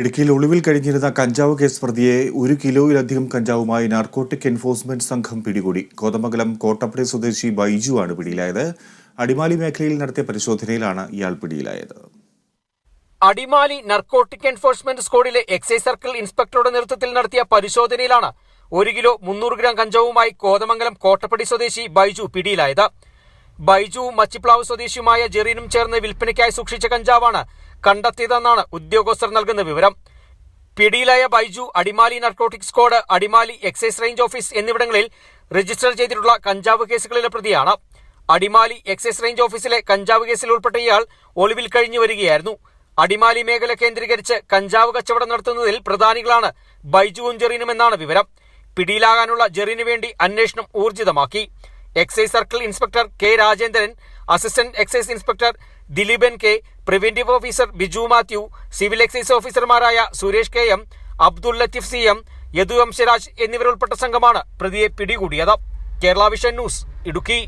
ഇടുക്കിയിൽ ഒളിവിൽ കഴിഞ്ഞിരുന്ന കഞ്ചാവ് കേസ് പ്രതിയെ ഒരു കിലോയിലധികം കഞ്ചാവുമായി നാർക്കോട്ടിക് എൻഫോഴ്സ്മെന്റ് സംഘം പിടികൂടി. കോതമംഗലം കോട്ടപ്പടി സ്വദേശി ബൈജു ആണ് പിടിയിലായത്. അടിമാലി മേഖലയിൽ നടത്തിയ പരിശോധനയിലാണ് ഇയാൾ പിടിയിലായത്. അടിമാലി നർക്കോട്ടിക് എൻഫോഴ്സ്മെന്റ് സ്ക്വാഡിലെ എക്സൈസ് സർക്കിൾ ഇൻസ്പെക്ടറുടെ നേതൃത്വത്തിൽ നടത്തിയ പരിശോധനയിലാണ് ഒരു കിലോ മുന്നൂറ് ഗ്രാം കഞ്ചാവുമായി കോതമംഗലം കോട്ടപ്പടി സ്വദേശി ബൈജു പിടിയിലായത്. ബൈജു മച്ചിപ്ലാവ് സ്വദേശിയുമായ ജെറീനും ചേർന്ന് വിൽപ്പനയ്ക്കായി സൂക്ഷിച്ച കഞ്ചാവാണ് കണ്ടെത്തിയതെന്നാണ് ഉദ്യോഗസ്ഥർ നൽകുന്ന വിവരം. പിടിയിലായ Baiju Adimali narcotic squad Adimali excise range office എന്നിവിടങ്ങളിൽ രജിസ്റ്റർ ചെയ്തിട്ടുള്ള കഞ്ചാവ് കേസുകളിലെ പ്രതിയാണ്. അടിമാലി എക്സൈസ് റേഞ്ച് ഓഫീസിലെ കഞ്ചാവ് കേസിൽ ഉൾപ്പെട്ട ഇയാൾ ഒളിവിൽ കഴിഞ്ഞു വരികയായിരുന്നു. അടിമാലി മേഖല കേന്ദ്രീകരിച്ച് കഞ്ചാവ് കച്ചവടം നടത്തുന്നതിൽ പ്രധാനികളാണ് ബൈജുവും ജെറീനും എന്നാണ് വിവരം. പിടിയിലാകാനുള്ള ജെറിനു വേണ്ടി അന്വേഷണം ഊർജിതമാക്കി. Excise circle inspector K Rajendran assistant excise inspector Dileepan K preventive officer Biju Mathew civil excise ഓഫീസർമാരായ Suresh K. M Abdul Latheef C. M Yadu Vamsharaj എന്നിവരുൾപ്പെട്ട സംഘമാണ് പ്രതിയെ പിടികൂടിയത്. Kerala vision news Idukki.